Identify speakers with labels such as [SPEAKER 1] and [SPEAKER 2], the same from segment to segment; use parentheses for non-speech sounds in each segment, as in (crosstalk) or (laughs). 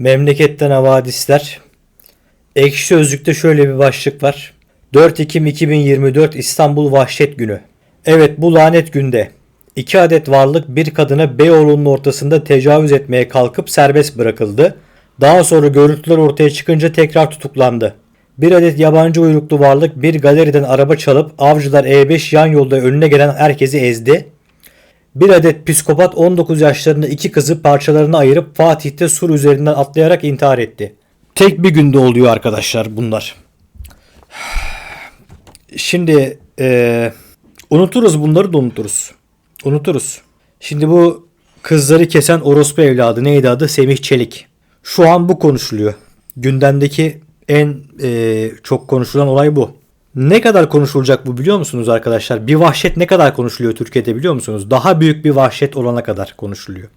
[SPEAKER 1] Memleketten havadisler. Ekşi Sözlük'te şöyle bir başlık var. 4 Ekim 2024 İstanbul Vahşet Günü. Evet bu lanet günde iki adet varlık bir kadına Beyoğlu'nun ortasında tecavüz etmeye kalkıp serbest bırakıldı. Daha sonra görüntüler ortaya çıkınca tekrar tutuklandı. Bir adet yabancı uyruklu varlık bir galeriden araba çalıp Avcılar E5 yan yolda önüne gelen herkesi ezdi. Bir adet psikopat 19 yaşlarında iki kızı parçalarına ayırıp Fatih'te sur üzerinden atlayarak intihar etti. Tek bir günde oluyor arkadaşlar bunlar. Şimdi eee, unuturuz bunları da unuturuz. Unuturuz. Şimdi bu kızları kesen orospu evladı neydi adı? Semih Çelik. Şu an bu konuşuluyor. Gündemdeki en eee, çok konuşulan olay bu. Ne kadar konuşulacak bu biliyor musunuz arkadaşlar? Bir vahşet ne kadar konuşuluyor Türkiye'de biliyor musunuz? Daha büyük bir vahşet olana kadar konuşuluyor.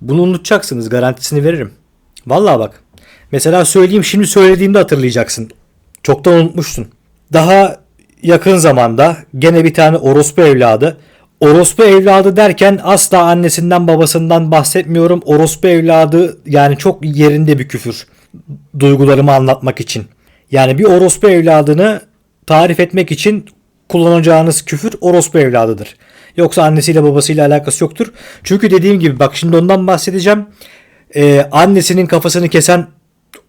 [SPEAKER 1] Bunu unutacaksınız garantisini veririm. Vallahi bak. Mesela söyleyeyim şimdi söylediğimde hatırlayacaksın. Çoktan unutmuşsun. Daha yakın zamanda gene bir tane orospu evladı. Orospu evladı derken asla annesinden babasından bahsetmiyorum. Orospu evladı yani çok yerinde bir küfür. Duygularımı anlatmak için. Yani bir orospu evladını tarif etmek için kullanacağınız küfür orospu evladıdır. Yoksa annesiyle babasıyla alakası yoktur. Çünkü dediğim gibi bak şimdi ondan bahsedeceğim. Ee, annesinin kafasını kesen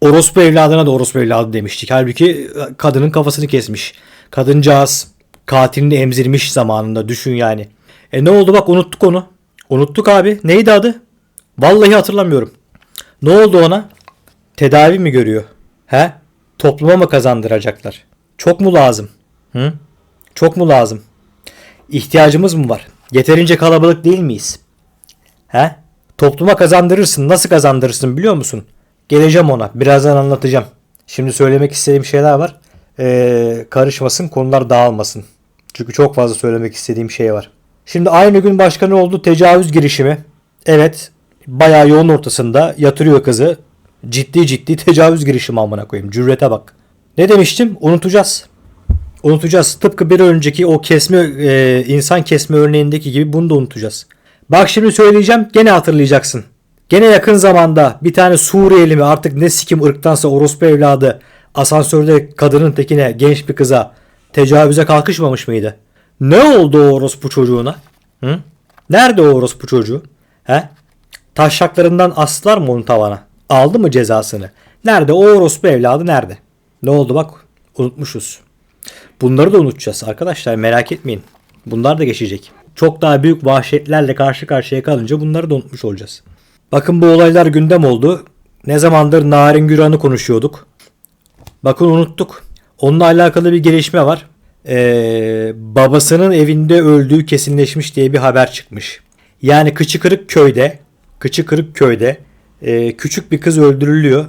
[SPEAKER 1] orospu evladına da orospu evladı demiştik. Halbuki kadının kafasını kesmiş. Kadıncağız katilini emzirmiş zamanında düşün yani. E ne oldu bak unuttuk onu. Unuttuk abi. Neydi adı? Vallahi hatırlamıyorum. Ne oldu ona? Tedavi mi görüyor? He? Topluma mı kazandıracaklar? Çok mu lazım? Hı? Çok mu lazım? İhtiyacımız mı var? Yeterince kalabalık değil miyiz? He? Topluma kazandırırsın. Nasıl kazandırırsın biliyor musun? Geleceğim ona. Birazdan anlatacağım. Şimdi söylemek istediğim şeyler var. Ee, karışmasın, konular dağılmasın. Çünkü çok fazla söylemek istediğim şey var. Şimdi aynı gün başkanı oldu tecavüz girişimi. Evet, bayağı yoğun ortasında yatırıyor kızı. Ciddi ciddi (laughs) tecavüz girişimi amına koyayım. Cürete bak. Ne demiştim? Unutacağız. Unutacağız. Tıpkı bir önceki o kesme e, insan kesme örneğindeki gibi bunu da unutacağız. Bak şimdi söyleyeceğim gene hatırlayacaksın. Gene yakın zamanda bir tane Suriyeli mi artık ne sikim ırktansa orospu evladı asansörde kadının tekine genç bir kıza tecavüze kalkışmamış mıydı? Ne oldu o orospu çocuğuna? Hı? Nerede o orospu çocuğu? He? Taşaklarından astılar mı onu tavana? Aldı mı cezasını? Nerede o orospu evladı nerede? Ne oldu bak unutmuşuz. Bunları da unutacağız arkadaşlar merak etmeyin. Bunlar da geçecek. Çok daha büyük vahşetlerle karşı karşıya kalınca bunları da unutmuş olacağız. Bakın bu olaylar gündem oldu. Ne zamandır Narin Güran'ı konuşuyorduk. Bakın unuttuk. Onunla alakalı bir gelişme var. Ee, babasının evinde öldüğü kesinleşmiş diye bir haber çıkmış. Yani Kıçı Kırık köyde, Kıçı Kırık köyde e, küçük bir kız öldürülüyor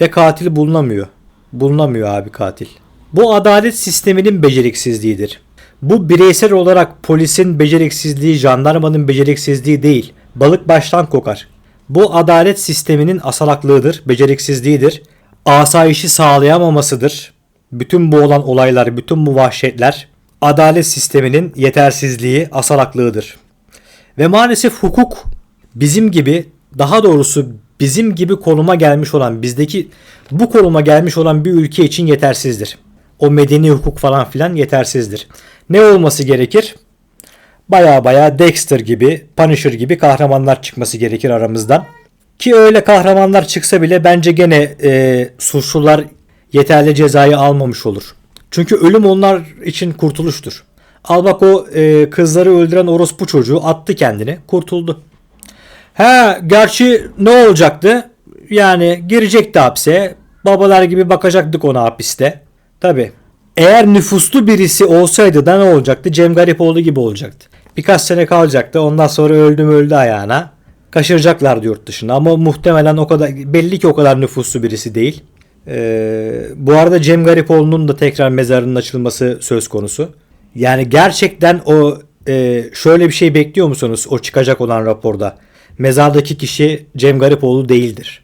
[SPEAKER 1] ve katil bulunamıyor. Bulunamıyor abi katil. Bu adalet sisteminin beceriksizliğidir. Bu bireysel olarak polisin beceriksizliği, jandarmanın beceriksizliği değil. Balık baştan kokar. Bu adalet sisteminin asalaklığıdır, beceriksizliğidir. Asayişi sağlayamamasıdır. Bütün bu olan olaylar, bütün bu vahşetler adalet sisteminin yetersizliği, asalaklığıdır. Ve maalesef hukuk bizim gibi daha doğrusu bizim gibi konuma gelmiş olan bizdeki bu konuma gelmiş olan bir ülke için yetersizdir. O medeni hukuk falan filan yetersizdir. Ne olması gerekir? Baya baya Dexter gibi, Punisher gibi kahramanlar çıkması gerekir aramızdan. Ki öyle kahramanlar çıksa bile bence gene e, suçlular yeterli cezayı almamış olur. Çünkü ölüm onlar için kurtuluştur. Al bak o e, kızları öldüren orospu çocuğu attı kendini, kurtuldu. Ha gerçi ne olacaktı? Yani girecekti hapse. Babalar gibi bakacaktık ona hapiste. Tabi. Eğer nüfuslu birisi olsaydı da ne olacaktı? Cem Garipoğlu gibi olacaktı. Birkaç sene kalacaktı. Ondan sonra öldü mü öldü ayağına. Kaçıracaklardı yurt dışına. Ama muhtemelen o kadar belli ki o kadar nüfuslu birisi değil. Ee, bu arada Cem Garipoğlu'nun da tekrar mezarının açılması söz konusu. Yani gerçekten o e, şöyle bir şey bekliyor musunuz o çıkacak olan raporda? Mezardaki kişi Cem Garipoğlu değildir.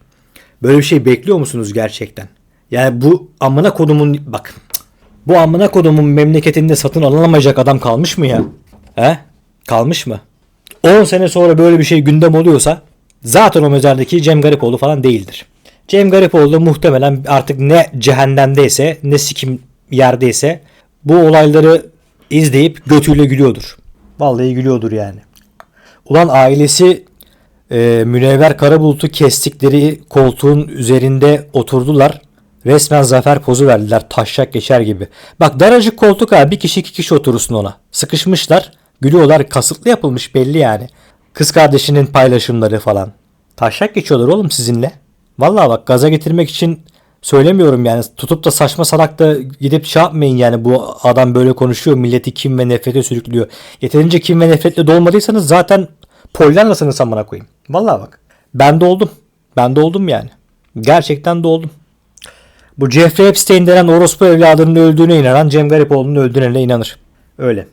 [SPEAKER 1] Böyle bir şey bekliyor musunuz gerçekten? Yani bu amına kodumun bak bu amına kodumun memleketinde satın alınamayacak adam kalmış mı ya? He? Kalmış mı? 10 sene sonra böyle bir şey gündem oluyorsa zaten o mezardaki Cem Garipoğlu falan değildir. Cem Garipoğlu muhtemelen artık ne cehennemdeyse ne sikim yerdeyse bu olayları izleyip götüyle gülüyordur. Vallahi gülüyordur yani. Ulan ailesi e, Münevver Karabulut'u kestikleri koltuğun üzerinde oturdular. Resmen zafer pozu verdiler taşak geçer gibi. Bak daracık koltuk abi bir kişi iki kişi oturursun ona. Sıkışmışlar gülüyorlar kasıtlı yapılmış belli yani. Kız kardeşinin paylaşımları falan. Taşak geçiyorlar oğlum sizinle. Vallahi bak gaza getirmek için söylemiyorum yani. Tutup da saçma salak da gidip şey yapmayın yani. Bu adam böyle konuşuyor. Milleti kim ve nefrete sürüklüyor. Yeterince kim ve nefretle dolmadıysanız zaten Pollyanna'sınız amına koyayım. Vallahi bak. Ben de oldum. Ben de oldum yani. Gerçekten de oldum. Bu Jeffrey Epstein denen orospu evladının öldüğüne inanan Cem Garipoğlu'nun öldüğüne inanır. Öyle.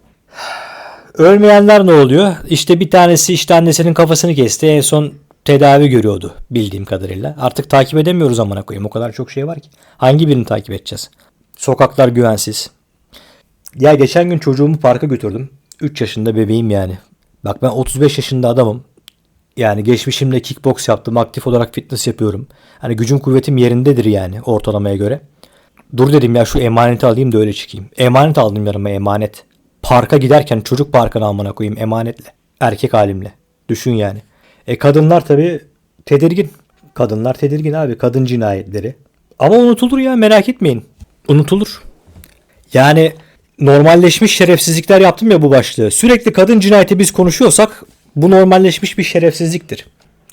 [SPEAKER 1] Ölmeyenler ne oluyor? İşte bir tanesi işte annesinin kafasını kesti. En son tedavi görüyordu bildiğim kadarıyla. Artık takip edemiyoruz amına koyayım. O kadar çok şey var ki. Hangi birini takip edeceğiz? Sokaklar güvensiz. Ya geçen gün çocuğumu parka götürdüm. 3 yaşında bebeğim yani. Bak ben 35 yaşında adamım. Yani geçmişimde kickbox yaptım. Aktif olarak fitness yapıyorum. Hani gücüm kuvvetim yerindedir yani ortalamaya göre. Dur dedim ya şu emaneti alayım da öyle çıkayım. Emanet aldım yanıma emanet. Parka giderken çocuk parkına amına koyayım emanetle. Erkek halimle. Düşün yani. E kadınlar tabi tedirgin. Kadınlar tedirgin abi. Kadın cinayetleri. Ama unutulur ya merak etmeyin. Unutulur. Yani normalleşmiş şerefsizlikler yaptım ya bu başlığı. Sürekli kadın cinayeti biz konuşuyorsak bu normalleşmiş bir şerefsizliktir.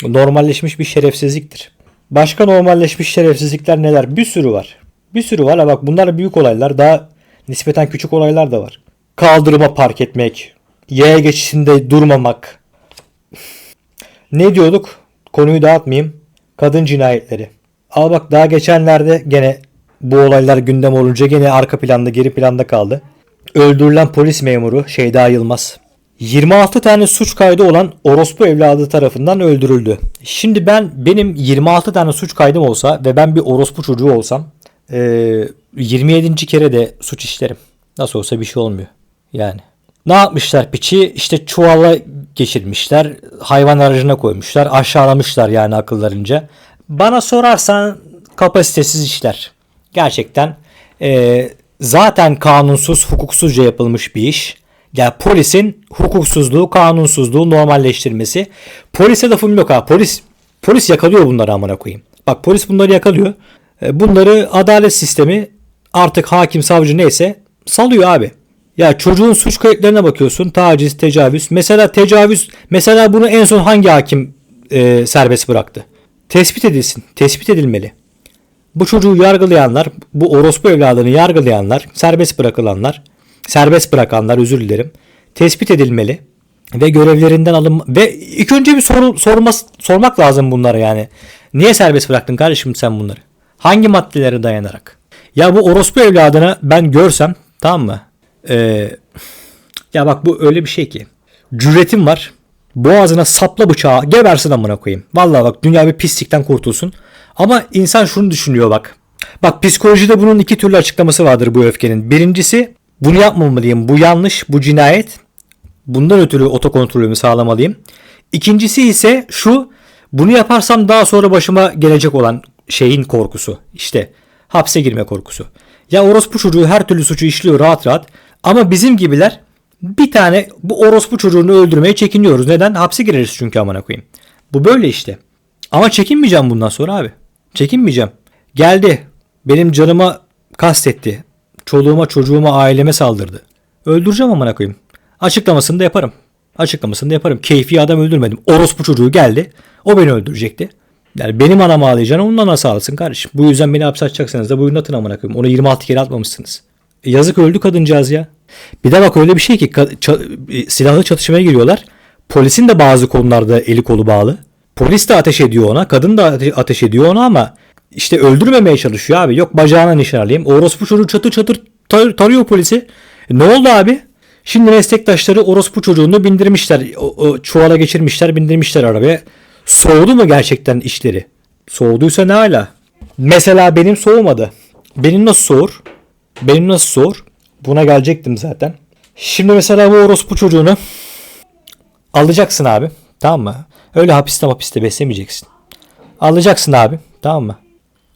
[SPEAKER 1] Normalleşmiş bir şerefsizliktir. Başka normalleşmiş şerefsizlikler neler? Bir sürü var. Bir sürü var. Ha bak bunlar büyük olaylar. Daha nispeten küçük olaylar da var. Kaldırıma park etmek. Yaya geçişinde durmamak. Ne diyorduk? Konuyu dağıtmayayım. Kadın cinayetleri. Al bak daha geçenlerde gene bu olaylar gündem olunca gene arka planda geri planda kaldı. Öldürülen polis memuru Şeyda Yılmaz. 26 tane suç kaydı olan orospu evladı tarafından öldürüldü. Şimdi ben benim 26 tane suç kaydım olsa ve ben bir orospu çocuğu olsam eee, 27. kere de suç işlerim. Nasıl olsa bir şey olmuyor. Yani. Ne yapmışlar piçi? İşte çuvala geçirmişler. Hayvan aracına koymuşlar. Aşağılamışlar yani akıllarınca. Bana sorarsan kapasitesiz işler. Gerçekten eee, zaten kanunsuz, hukuksuzca yapılmış bir iş. Yani polisin hukuksuzluğu, kanunsuzluğu normalleştirmesi. Polise lafım yok ha. Polis polis yakalıyor bunları amına koyayım. Bak polis bunları yakalıyor. E, Bunları adalet sistemi artık hakim savcı neyse salıyor abi. Ya çocuğun suç kayıtlarına bakıyorsun. Taciz, tecavüz. Mesela tecavüz. Mesela bunu en son hangi hakim e, serbest bıraktı? Tespit edilsin. Tespit edilmeli. Bu çocuğu yargılayanlar, bu orospu evladını yargılayanlar, serbest bırakılanlar, serbest bırakanlar özür dilerim, tespit edilmeli ve görevlerinden alın ve ilk önce bir soru sormas, sormak lazım bunlara yani. Niye serbest bıraktın kardeşim sen bunları? Hangi maddelere dayanarak? Ya bu orospu evladını ben görsem tamam mı? Ee, ya bak bu öyle bir şey ki. Cüretim var. Boğazına sapla bıçağı gebersin amına koyayım. Vallahi bak dünya bir pislikten kurtulsun. Ama insan şunu düşünüyor bak. Bak psikolojide bunun iki türlü açıklaması vardır bu öfkenin. Birincisi bunu yapmamalıyım. Bu yanlış, bu cinayet. Bundan ötürü otokontrolümü sağlamalıyım. İkincisi ise şu. Bunu yaparsam daha sonra başıma gelecek olan şeyin korkusu. İşte hapse girme korkusu. Ya orospu çocuğu her türlü suçu işliyor rahat rahat. Ama bizim gibiler bir tane bu orospu çocuğunu öldürmeye çekiniyoruz. Neden? Hapse gireriz çünkü amına koyayım. Bu böyle işte. Ama çekinmeyeceğim bundan sonra abi. Çekinmeyeceğim. Geldi. Benim canıma kastetti. Çoluğuma, çocuğuma, aileme saldırdı. Öldüreceğim amına koyayım. Açıklamasını da yaparım. Açıklamasını da yaparım. Keyfi adam öldürmedim. Orospu çocuğu geldi. O beni öldürecekti. Yani benim anamı ağlayacaksın ondan nasıl ağlasın kardeşim. Bu yüzden beni hapse atacaksanız da buyurun atın amına koyayım. Onu 26 kere atmamışsınız. E, yazık öldü kadıncağız ya. Bir de bak öyle bir şey ki e, silahlı çatışmaya giriyorlar. Polisin de bazı konularda eli kolu bağlı. Polis de ateş ediyor ona. Kadın da ate- ateş ediyor ona ama işte öldürmemeye çalışıyor abi. Yok bacağına nişan alayım. Orospu çocuğu çatır çatır tar- tarıyor polisi. E, ne oldu abi? Şimdi meslektaşları orospu çocuğunu bindirmişler. O, o çuvala geçirmişler bindirmişler arabaya. Soğudu mu gerçekten işleri? Soğuduysa ne hala? Mesela benim soğumadı. Benim nasıl soğur? Benim nasıl soğur? Buna gelecektim zaten. Şimdi mesela bu orospu çocuğunu alacaksın abi. Tamam mı? Öyle hapiste hapiste beslemeyeceksin. Alacaksın abi. Tamam mı?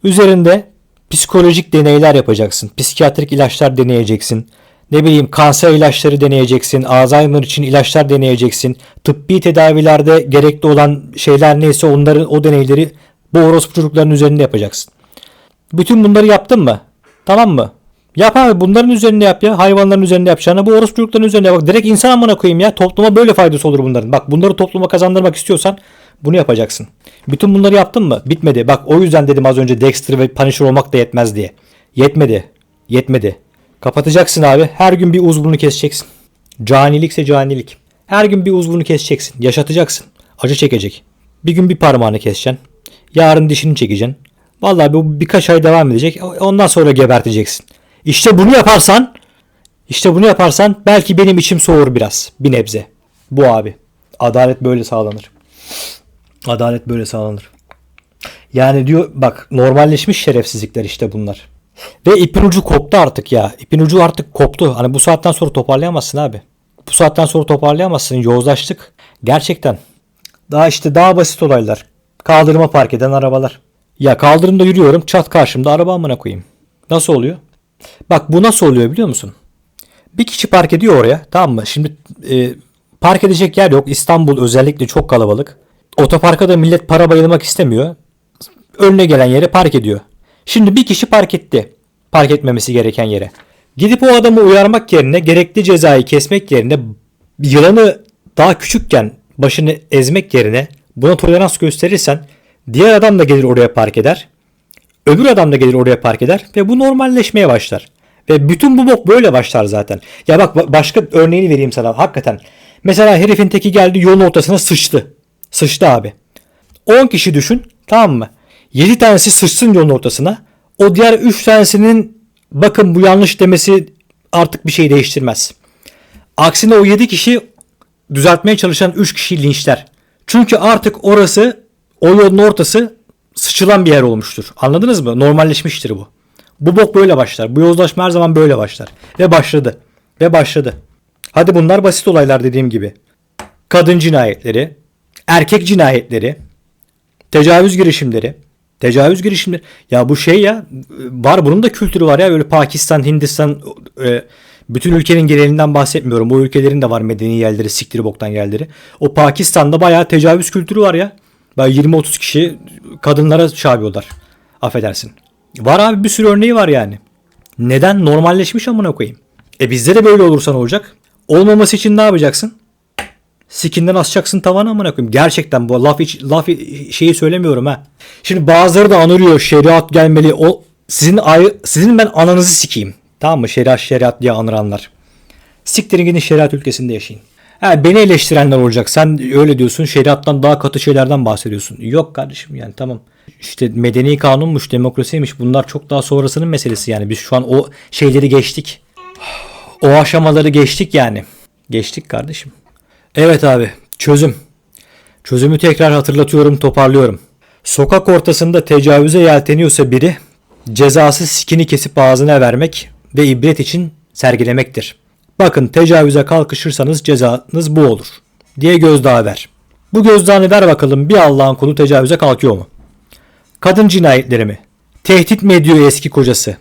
[SPEAKER 1] Üzerinde psikolojik deneyler yapacaksın. Psikiyatrik ilaçlar deneyeceksin. Ne bileyim kanser ilaçları deneyeceksin. Alzheimer için ilaçlar deneyeceksin. Tıbbi tedavilerde gerekli olan şeyler neyse onların o deneyleri bu orospu çocukların üzerinde yapacaksın. Bütün bunları yaptın mı? Tamam mı? Yap abi bunların üzerinde yap ya. Hayvanların üzerinde yapacağına bu orospu çocukların üzerinde. Bak direkt insan amına koyayım ya. Topluma böyle faydası olur bunların. Bak bunları topluma kazandırmak istiyorsan bunu yapacaksın. Bütün bunları yaptın mı? Bitmedi. Bak o yüzden dedim az önce Dexter ve Punisher olmak da yetmez diye. Yetmedi. Yetmedi. Kapatacaksın abi. Her gün bir uzvunu keseceksin. Canilikse canilik. Her gün bir uzvunu keseceksin. Yaşatacaksın. Acı çekecek. Bir gün bir parmağını keseceksin. Yarın dişini çekeceksin. Vallahi bu birkaç ay devam edecek. Ondan sonra geberteceksin. İşte bunu yaparsan işte bunu yaparsan belki benim içim soğur biraz. Bir nebze. Bu abi. Adalet böyle sağlanır. Adalet böyle sağlanır. Yani diyor bak normalleşmiş şerefsizlikler işte bunlar. Ve ipin ucu koptu artık ya. İpin ucu artık koptu. Hani bu saatten sonra toparlayamazsın abi. Bu saatten sonra toparlayamazsın. Yozlaştık. Gerçekten. Daha işte daha basit olaylar. Kaldırıma park eden arabalar. Ya kaldırımda yürüyorum çat karşımda araba amına koyayım. Nasıl oluyor? Bak bu nasıl oluyor biliyor musun? Bir kişi park ediyor oraya tamam mı? Şimdi e, park edecek yer yok. İstanbul özellikle çok kalabalık. Otoparka da millet para bayılmak istemiyor. Önüne gelen yere park ediyor. Şimdi bir kişi park etti. Park etmemesi gereken yere. Gidip o adamı uyarmak yerine gerekli cezayı kesmek yerine yılanı daha küçükken başını ezmek yerine buna tolerans gösterirsen diğer adam da gelir oraya park eder. Öbür adam da gelir oraya park eder ve bu normalleşmeye başlar. Ve bütün bu bok böyle başlar zaten. Ya bak başka örneğini vereyim sana hakikaten. Mesela herifin teki geldi yolun ortasına sıçtı. Sıçtı abi. 10 kişi düşün tamam mı? 7 tanesi sıçsın yolun ortasına. O diğer 3 tanesinin bakın bu yanlış demesi artık bir şey değiştirmez. Aksine o 7 kişi düzeltmeye çalışan 3 kişiyi linçler. Çünkü artık orası o yolun ortası sıçılan bir yer olmuştur. Anladınız mı? Normalleşmiştir bu. Bu bok böyle başlar. Bu yozlaşma her zaman böyle başlar. Ve başladı. Ve başladı. Hadi bunlar basit olaylar dediğim gibi. Kadın cinayetleri, erkek cinayetleri, tecavüz girişimleri, tecavüz girişimleri. Ya bu şey ya var bunun da kültürü var ya böyle Pakistan, Hindistan e, bütün ülkenin genelinden bahsetmiyorum. O ülkelerin de var medeni yerleri, siktiri boktan yerleri. O Pakistan'da bayağı tecavüz kültürü var ya. Böyle 20-30 kişi kadınlara çağırıyorlar. Affedersin. Var abi bir sürü örneği var yani. Neden? Normalleşmiş amına koyayım. E bizde de böyle olursa ne olacak? Olmaması için ne yapacaksın? Sikinden asacaksın tavana amına koyayım. Gerçekten bu laf, iç, laf şeyi söylemiyorum ha. Şimdi bazıları da anırıyor şeriat gelmeli. O sizin ay, sizin ben ananızı sikeyim. Tamam mı? Şeriat şeriat diye anıranlar. Siktirin gidin şeriat ülkesinde yaşayın. Ha, beni eleştirenler olacak. Sen öyle diyorsun. Şeriattan daha katı şeylerden bahsediyorsun. Yok kardeşim yani tamam. İşte medeni kanunmuş, demokrasiymiş. Bunlar çok daha sonrasının meselesi yani. Biz şu an o şeyleri geçtik. O aşamaları geçtik yani. Geçtik kardeşim. Evet abi çözüm. Çözümü tekrar hatırlatıyorum toparlıyorum. Sokak ortasında tecavüze yelteniyorsa biri cezası sikini kesip ağzına vermek ve ibret için sergilemektir. Bakın tecavüze kalkışırsanız cezanız bu olur diye gözdağı ver. Bu gözdağını ver bakalım bir Allah'ın kulu tecavüze kalkıyor mu? Kadın cinayetleri mi? Tehdit mi ediyor eski kocası?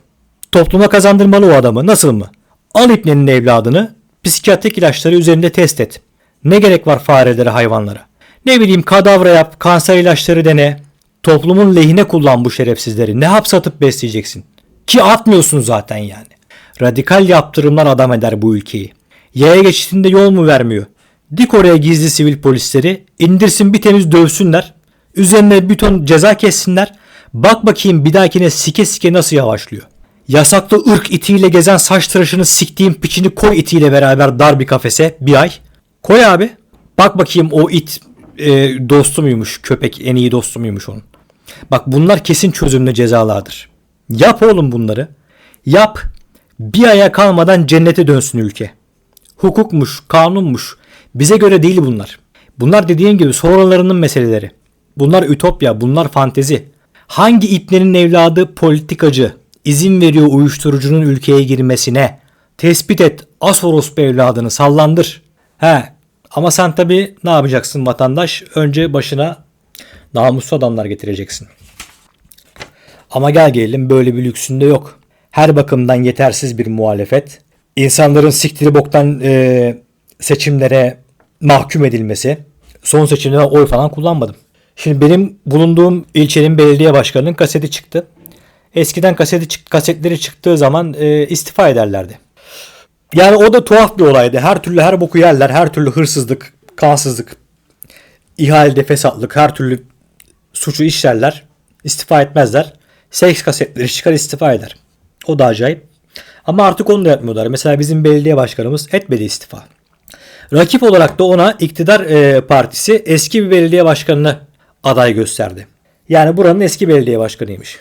[SPEAKER 1] Topluma kazandırmalı o adamı nasıl mı? Al ipnenin evladını psikiyatrik ilaçları üzerinde test et. Ne gerek var farelere hayvanlara? Ne bileyim kadavra yap, kanser ilaçları dene. Toplumun lehine kullan bu şerefsizleri. Ne hapsatıp besleyeceksin? Ki atmıyorsun zaten yani. Radikal yaptırımlar adam eder bu ülkeyi. Yaya geçitinde yol mu vermiyor? Dik oraya gizli sivil polisleri, indirsin bir temiz dövsünler. Üzerine bir ton ceza kessinler. Bak bakayım bir dahakine sike sike nasıl yavaşlıyor. Yasaklı ırk itiyle gezen saç tıraşını siktiğim piçini koy itiyle beraber dar bir kafese bir ay. Koy abi. Bak bakayım o it e, dostu muymuş köpek en iyi dostu muymuş onun. Bak bunlar kesin çözümlü cezalardır. Yap oğlum bunları. Yap. Bir aya kalmadan cennete dönsün ülke. Hukukmuş, kanunmuş. Bize göre değil bunlar. Bunlar dediğim gibi sonralarının meseleleri. Bunlar ütopya, bunlar fantezi. Hangi iplerin evladı politikacı izin veriyor uyuşturucunun ülkeye girmesine? Tespit et, as orospu evladını sallandır. He, ama sen tabi ne yapacaksın vatandaş? Önce başına namuslu adamlar getireceksin. Ama gel gelelim böyle bir lüksünde yok. Her bakımdan yetersiz bir muhalefet. İnsanların siktiri boktan e, seçimlere mahkum edilmesi. Son seçimde oy falan kullanmadım. Şimdi benim bulunduğum ilçenin belediye başkanının kaseti çıktı. Eskiden kaseti kasetleri çıktığı zaman e, istifa ederlerdi. Yani o da tuhaf bir olaydı. Her türlü her boku yerler. Her türlü hırsızlık, kansızlık, ihalede fesatlık, her türlü suçu işlerler. istifa etmezler. Seks kasetleri çıkar istifa eder. O da acayip. Ama artık onu da yapmıyorlar. Mesela bizim belediye başkanımız etmedi istifa. Rakip olarak da ona iktidar e, partisi eski bir belediye başkanını aday gösterdi. Yani buranın eski belediye başkanıymış.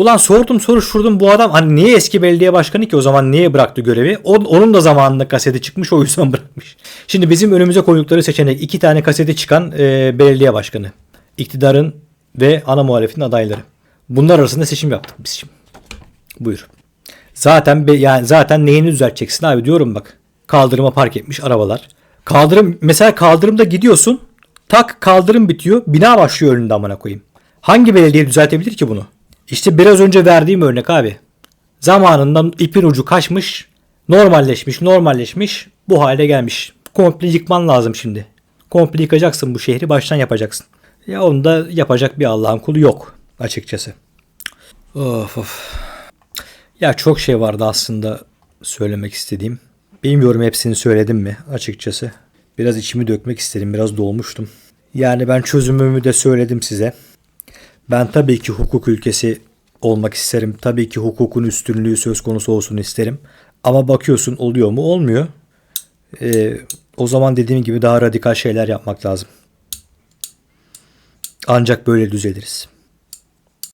[SPEAKER 1] Ulan sordum soruşturdum bu adam hani niye eski belediye başkanı ki o zaman niye bıraktı görevi? O- onun da zamanında kaseti çıkmış o yüzden (laughs) bırakmış. Şimdi bizim önümüze koydukları seçenek iki tane kaseti çıkan e, belediye başkanı. İktidarın ve ana muhalefetin adayları. Bunlar arasında seçim yaptık biz şimdi. Buyur. Zaten be- yani zaten neyini düzelteceksin abi diyorum bak. Kaldırıma park etmiş arabalar. Kaldırım mesela kaldırımda gidiyorsun. Tak kaldırım bitiyor. Bina başlıyor önünde amına koyayım. Hangi belediye düzeltebilir ki bunu? İşte biraz önce verdiğim örnek abi. Zamanından ipin ucu kaçmış, normalleşmiş, normalleşmiş, bu hale gelmiş. Komple yıkman lazım şimdi. Komple yıkacaksın bu şehri, baştan yapacaksın. Ya onu da yapacak bir Allah'ın kulu yok açıkçası. Of of. Ya çok şey vardı aslında söylemek istediğim. Bilmiyorum hepsini söyledim mi açıkçası. Biraz içimi dökmek istedim. Biraz dolmuştum. Yani ben çözümümü de söyledim size. Ben tabii ki hukuk ülkesi olmak isterim. Tabii ki hukukun üstünlüğü söz konusu olsun isterim. Ama bakıyorsun oluyor mu? Olmuyor. Ee, o zaman dediğim gibi daha radikal şeyler yapmak lazım. Ancak böyle düzeliriz.